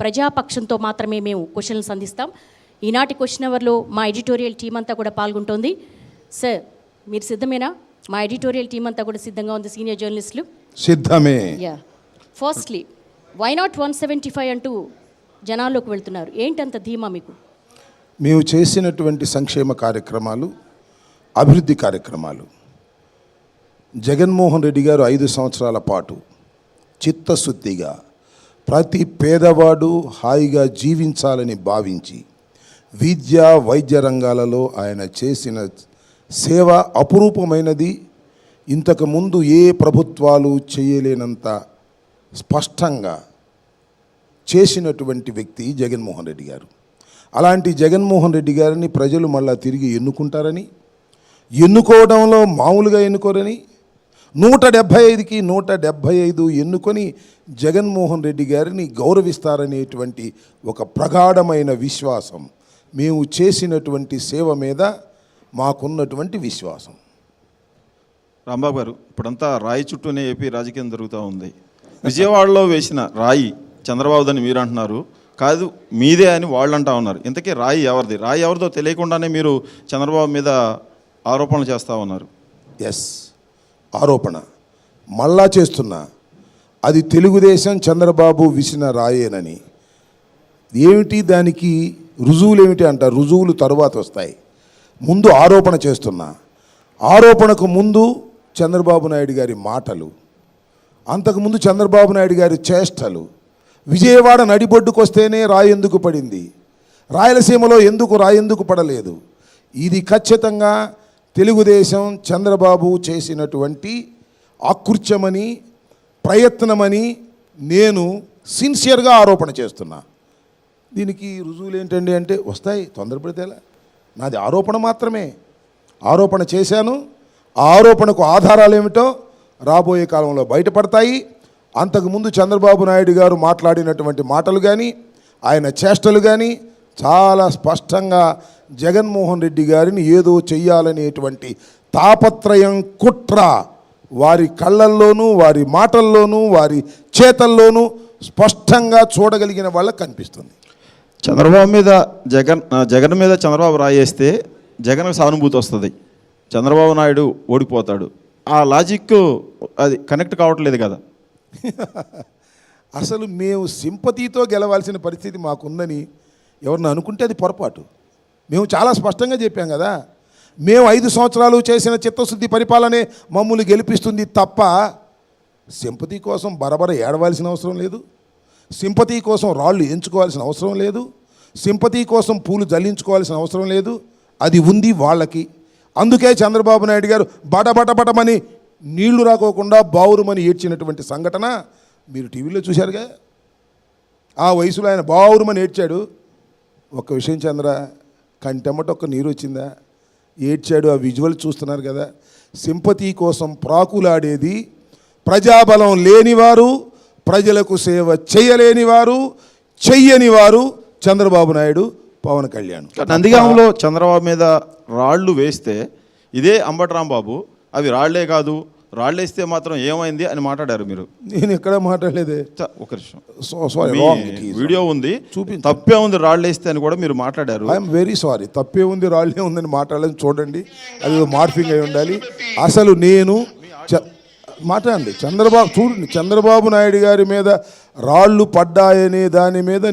ప్రజాపక్షంతో మాత్రమే మేము క్వశ్చన్లు సంధిస్తాం. ఈనాటి క్వశ్చన్ అవర్లో మా ఎడిటోరియల్ టీం అంతా కూడా పాల్గొంటోంది. సార్ మీరు సిద్ధమేనా? మా ఎడిటోరియల్ టీం అంతా కూడా సిద్ధంగా ఉంది సీనియర్ జర్నలిస్టులు? సిద్ధమే. Yeah firstly why not one seventy five అంటూ జనాల్లోకి వెళ్తున్నారు? ఏంటంత ధీమా మీకు? మేము చేసినటువంటి సంక్షేమ కార్యక్రమాలు అభివృద్ధి కార్యక్రమాలు. జగన్మోహన్ రెడ్డి గారు ఐదు సంవత్సరాల పాటు చిత్తశుద్ధిగా ప్రతి పేదవాడు హాయిగా జీవించాలని భావించి విద్య వైద్య రంగాలలో ఆయన చేసిన సేవ అపురూపమైనది. ఇంతకుముందు ఏ ప్రభుత్వాలు చేయలేనంత స్పష్టంగా చేసినటువంటి వ్యక్తి జగన్మోహన్ రెడ్డి గారు. అలాంటి జగన్మోహన్ రెడ్డి గారిని ప్రజలు మళ్ళా తిరిగి ఎన్నుకుంటారని ఎన్నుకోవడంలో మామూలుగా ఎన్నుకోరని నూట డెబ్భై ఐదుకి నూట డెబ్భై ఐదు ఎన్నుకొని జగన్మోహన్ రెడ్డి గారిని గౌరవిస్తారనేటువంటి ఒక ప్రగాఢమైన విశ్వాసం. మేము చేసినటువంటి సేవ మీద మాకున్నటువంటి విశ్వాసం. రాంబాబు గారు ఇప్పుడంతా రాయి చుట్టూనే ఏపీ రాజకీయం జరుగుతూ ఉంది. విజయవాడలో వేసిన రాయి చంద్రబాబుదని మీరు అంటున్నారు. కాదు మీదే అని వాళ్ళు అంటా ఉన్నారు. ఇంతకీ రాయి ఎవరిది? రాయి ఎవరిదో తెలియకుండానే మీరు చంద్రబాబు మీద ఆరోపణలు చేస్తూ ఉన్నారు. ఎస్ ఆరోపణ. మళ్ళా చేస్తున్నా అది తెలుగుదేశం చంద్రబాబు విసిన రాయేనని. ఏమిటి దానికి రుజువులు ఏమిటి అంట రుజువులు తరువాత వస్తాయి. ముందు ఆరోపణ చేస్తున్నా. ఆరోపణకు ముందు చంద్రబాబు నాయుడు గారి మాటలు. అంతకుముందు చంద్రబాబు నాయుడు గారి చేష్టలు. విజయవాడ నడిబొడ్డుకొస్తేనే వస్తేనే ఎందుకు పడింది? రాయలసీమలో ఎందుకు రాయెందుకు పడలేదు? ఇది ఖచ్చితంగా తెలుగుదేశం చంద్రబాబు చేసినటువంటి ఆకృత్యమని ప్రయత్నమని నేను సిన్సియర్గా ఆరోపణ చేస్తున్నా. దీనికి రుజువులు ఏంటండి అంటే వస్తాయి తొందరపడితేలా. నాది ఆరోపణ మాత్రమే. ఆరోపణ చేశాను. ఆ ఆరోపణకు ఆధారాలు ఏమిటో రాబోయే కాలంలో బయటపడతాయి. అంతకుముందు చంద్రబాబు నాయుడు గారు మాట్లాడినటువంటి మాటలు కానీ ఆయన చేష్టలు కానీ చాలా స్పష్టంగా జగన్మోహన్ రెడ్డి గారిని ఏదో చెయ్యాలనేటువంటి తాపత్రయం కుట్ర వారి కళ్ళల్లోనూ వారి మాటల్లోనూ వారి చేతల్లోనూ స్పష్టంగా చూడగలిగిన వాళ్ళకి కనిపిస్తుంది. చంద్రబాబు మీద జగన్ జగన్ మీద చంద్రబాబు రాయేస్తే జగన్కు సానుభూతి వస్తుంది. చంద్రబాబు నాయుడు ఓడిపోతాడు. ఆ లాజిక్ అది కనెక్ట్ కావట్లేదు కదా. అసలు మేము సింపతితో గెలవాల్సిన పరిస్థితి మాకుందని ఎవరిని అనుకుంటే అది పొరపాటు. మేము చాలా స్పష్టంగా చెప్పాం కదా. మేము ఐదు సంవత్సరాలు చేసిన చిత్తశుద్ధి పరిపాలనే మమ్మల్ని గెలిపిస్తుంది తప్ప సింపతి కోసం బరబర ఏడవలసిన అవసరం లేదు. సింపతి కోసం రాళ్ళు ఎంచుకోవాల్సిన అవసరం లేదు. సింపతి కోసం పూలు జల్లించుకోవాల్సిన అవసరం లేదు. అది ఉంది వాళ్ళకి. అందుకే చంద్రబాబు నాయుడు గారు బటబటబటమని నీళ్ళు రాకోకుండా బావురుమని ఏడ్చినటువంటి సంఘటన మీరు టీవీలో చూశారుగా? ఆ వయసులో ఆయన బావురుమని ఏడ్చాడు. ఒక్క విషయం చంద్ర కంటెమ్మట ఒక నీరు వచ్చిందా? ఏడ్చాడు ఆ విజువల్ చూస్తున్నారు కదా. సింపతి కోసం ప్రాకులాడేది ప్రజాబలం లేనివారు ప్రజలకు సేవ చేయలేని వారు చెయ్యని వారు చంద్రబాబు నాయుడు పవన్ కళ్యాణ్. నందిగాంలో చంద్రబాబు మీద రాళ్ళు వేస్తే ఇదే అంబటరాంబాబు. అవి రాళ్ళే కాదు రాళ్ళు వేస్తే మాత్రం ఏమైంది అని మాట్లాడారు మీరు. నేను ఎక్కడ మాట్లాడలేదే. ఒక నిమిషం. సారీ వీడియో ఉంది. చూపించు. తప్పే ఉంది రాళ్ళు వేస్తే అని కూడా మీరు మాట్లాడారు. ఐఎమ్ వెరీ సారీ తప్పే ఉంది రాళ్ళే ఉందని మాట్లాడలేదు చూడండి. అది మార్ఫింగ్ అయి ఉండాలి. అసలు నేను మాట్లాడండి. చంద్రబాబు చూడండి చంద్రబాబు నాయుడు గారి మీద రాళ్ళు పడ్డాయనే దాని మీద